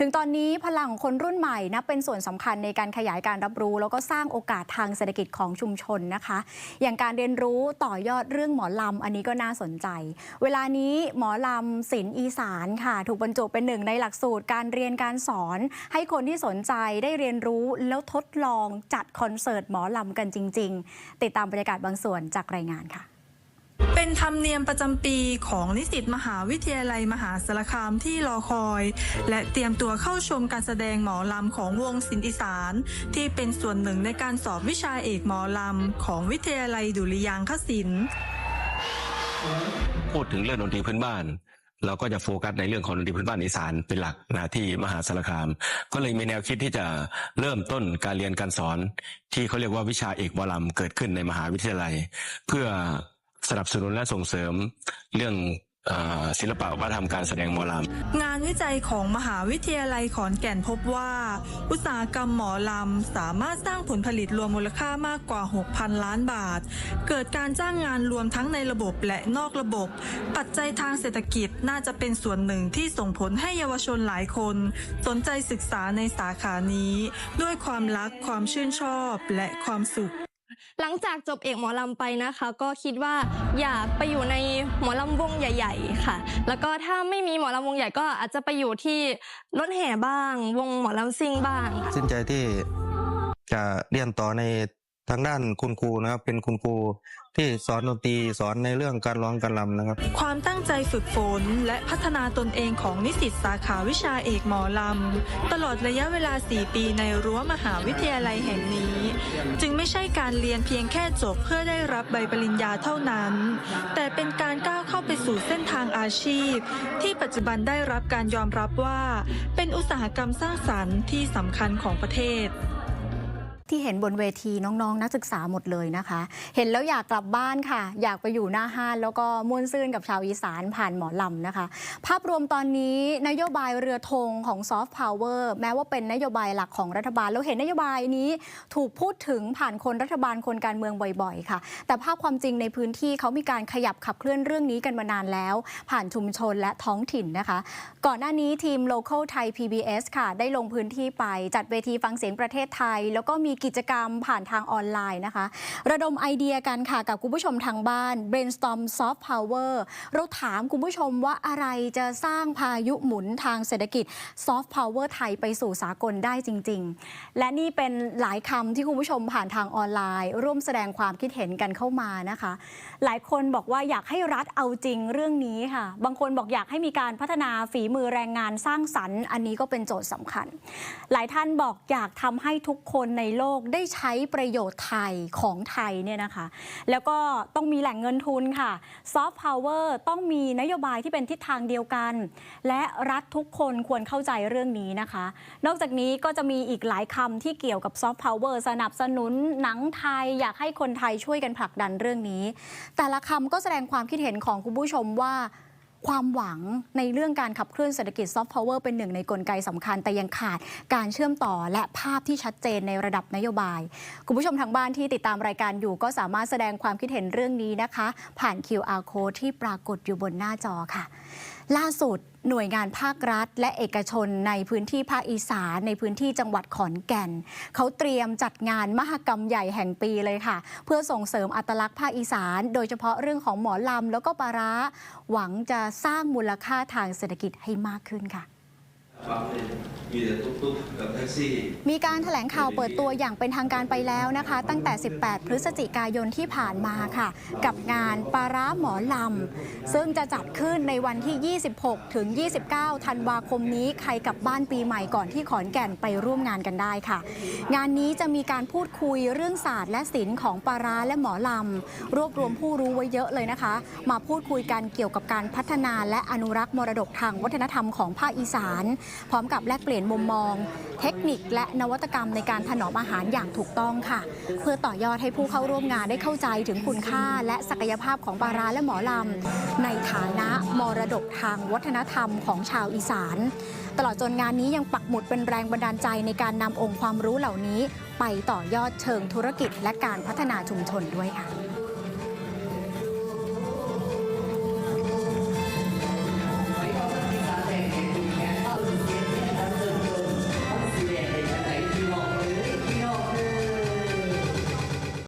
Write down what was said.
ถึงตอนนี้พลังของคนรุ่นใหม่นับเป็นส่วนสำคัญในการขยายการรับรู้ แล้วก็สร้างโอกาสทางเศรษฐกิจของชุมชนนะคะ อย่างการเรียนรู้ต่อยอดเรื่องหมอลำอันนี้ก็น่าสนใจ เวลานี้หมอลำศิลป์อีสานค่ะ ถูกบรรจุเป็นหนึ่งในหลักสูตรการเรียนการสอน ให้คนที่สนใจได้เรียนรู้แล้วทดลองจัดคอนเสิร์ตหมอลำกันจริง ๆ ติดตามบรรยากาศบางส่วนจากรายงานค่ะ เป็นธรรมเนียมประจำปีของนิสิตมหาวิทยาลัยมหาสารคามที่รอคอย และเตรียมตัวเข้าชมการแสดงหมอลำของวงศิลป์อีสาน ที่เป็นส่วนหนึ่งในการสอบวิชาเอกหมอลำของวิทยาลัยดุริยางคศิลป์พูดถึงเรื่องดนตรีพื้นบ้าน เราก็จะโฟกัสในเรื่องของดนตรีพื้นบ้านอีสานเป็นหลักนะที่มหาสารคาม ก็เลยมีแนวคิดที่จะเริ่มต้นการเรียนการสอน ที่เขาเรียกว่าวิชาเอกวารำเกิดขึ้นในมหาวิทยาลัย เพื่อ สนับสนุนและส่งเสริมเรื่องศิลปะวัฒนธรรมการแสดงหมอลำงานวิจัยของมหาวิทยาลัยขอนแก่นพบว่า อุตสาหกรรมหมอลำสามารถสร้างผลผลิตรวมมูลค่ามากกว่า 6,000 ล้านบาท เกิดการจ้างงานรวมทั้งในระบบและนอกระบบ ปัจจัยทางเศรษฐกิจน่าจะเป็นส่วนหนึ่งที่ส่งผลให้เยาวชนหลายคน สนใจศึกษาในสาขานี้ ด้วยความรักความชื่นชอบและความสุข หลังจากจบเอกหมอลำไปนะคะ ก็คิดว่าอยากไปอยู่ในหมอลำวงใหญ่ ๆ ค่ะ แล้วก็ถ้าไม่มีหมอลำวงใหญ่ก็อาจจะไปอยู่ที่รถแห่บ้าง วงหมอลำซิ่งบ้างค่ะ สิ้นใจที่จะเรียนต่อใน ทางด้านคุณครูนะครับเป็นคุณครูที่สอนดนตรีสอนในเรื่องการร้องการรำนะครับ ความตั้งใจฝึกฝนและพัฒนาตนเองของนิสิตสาขาวิชาเอกหมอลำ ตลอดระยะเวลา 4 ปีในรั้วมหาวิทยาลัยแห่งนี้ จึงไม่ใช่การเรียนเพียงแค่จบเพื่อได้รับใบปริญญาเท่านั้น แต่เป็นการก้าวเข้าไปสู่เส้นทางอาชีพ ที่ปัจจุบันได้รับการยอมรับว่า เป็นอุตสาหกรรมสร้างสรรค์ที่สำคัญของประเทศ ที่เห็นบนเวทีน้องๆ นักศึกษาหมดเลยนะคะ เห็นแล้วอยากกลับบ้านค่ะ อยากไปอยู่หน้าห้านแล้วก็ม่วนซื่นกับชาวอีสานผ่านหมอลำนะคะ ภาพรวมตอนนี้นโยบายเรือธงของซอฟต์พาวเวอร์แม้ว่าเป็นนโยบายหลักของรัฐบาล แล้วเห็นนโยบายนี้ถูกพูดถึงผ่านคนรัฐบาลคนการเมืองบ่อยๆ ค่ะ แต่ภาพความจริงในพื้นที่เขามีการขยับขับเคลื่อนเรื่องนี้กันมานานแล้ว ผ่านชุมชนและท้องถิ่นนะคะ ก่อนหน้านี้ทีม Local Thai PBS ค่ะ ได้ลงพื้นที่ไปจัดเวทีฟังเสียงประเทศไทย แล้วก็มีกิจกรรมผ่านทางออนไลน์นะคะ ระดมไอเดียกันค่ะกับคุณผู้ชมทางบ้าน brainstorm soft power เราถามคุณผู้ชมว่าอะไรจะสร้างพายุหมุนทางเศรษฐกิจ soft power ไทยไปสู่สากลได้จริง ๆ และนี่เป็นหลายคำที่คุณผู้ชมผ่านทางออนไลน์ ร่วมแสดงความคิดเห็นกันเข้ามานะคะ หลายคนบอกว่าอยากให้รัฐเอาจริงเรื่องนี้ค่ะ บางคนบอกอยากให้มีการพัฒนาฝีมือแรงงานสร้างสรรค์ อันนี้ก็เป็นโจทย์สำคัญ หลายท่านบอกอยากทำให้ทุกคนในโลกได้ใช้ประโยชน์ไทยของไทยเนี่ยนะคะ แล้วก็ต้องมีแหล่งเงินทุนค่ะซอฟต์พาวเวอร์ต้องมีนโยบายที่เป็นทิศทางเดียวกัน และรัฐทุกคนควรเข้าใจเรื่องนี้นะคะ นอกจากนี้ก็จะมีอีกหลายคำที่เกี่ยวกับซอฟต์พาวเวอร์สนับสนุนหนังไทย อยากให้คนไทยช่วยกันผลักดันเรื่องนี้ แต่ละคำก็แสดงความคิดเห็นของคุณผู้ชมว่า ความหวังในเรื่องการขับเคลื่อนเศรษฐกิจซอฟต์พาวเวอร์เป็นหนึ่งในกลไกสำคัญ แต่ยังขาดการเชื่อมต่อและภาพที่ชัดเจนในระดับนโยบาย คุณผู้ชมทางบ้านที่ติดตามรายการอยู่ ก็สามารถแสดงความคิดเห็นเรื่องนี้นะคะ ผ่าน QR code ที่ปรากฏอยู่บนหน้าจอค่ะ ล่าสุด หน่วยงานภาครัฐ และเอกชนในพื้นที่ภาคอีสานในพื้นที่จังหวัดขอนแก่น เขาเตรียมจัดงานมหกรรมใหญ่แห่งปีเลยค่ะ เพื่อส่งเสริมอัตลักษณ์ภาคอีสาน โดยเฉพาะเรื่องของหมอลำแล้วก็ปลาร้าหวังจะสร้างมูลค่าทางเศรษฐกิจให้มากขึ้นค่ะ ปั๊มเนี่ยมีแต่ตุ๊กๆกับแท็กซี่ มีการแถลงข่าวเปิดตัวอย่างเป็นทางการไปแล้วนะคะ ตั้งแต่ 18 พฤศจิกายนที่ผ่านมาค่ะ กับงานปาร้าหมอลำ ซึ่งจะจัดขึ้นในวันที่ 26 ถึง 29 ธันวาคมนี้ใครกลับบ้านปีใหม่ก่อนที่ขอนแก่นไปร่วมงานกันได้ค่ะ งานนี้จะมีการพูดคุยเรื่องศาสตร์และศิลป์ของปาร้าและหมอลำ รวบรวมผู้รู้ไว้เยอะเลยนะคะ มาพูดคุยกันเกี่ยวกับการพัฒนาและอนุรักษ์มรดกทางวัฒนธรรมของภาคอีสานพร้อมกับแลกเปลี่ยนมุมมอง เทคนิคและนวัตกรรมในการถนอมอาหารอย่างถูกต้องค่ะ เพื่อต่อยอดให้ผู้เข้าร่วมงานได้เข้าใจถึงคุณค่า และศักยภาพของปาราและหมอลำ ในฐานะมรดกทางวัฒนธรรมของชาวอีสาน ตลอดจนงานนี้ยังปักหมุดเป็นแรงบันดาลใจในการนำองค์ความรู้เหล่านี้ ไปต่อยอดเชิงธุรกิจและการพัฒนาชุมชนด้วยค่ะ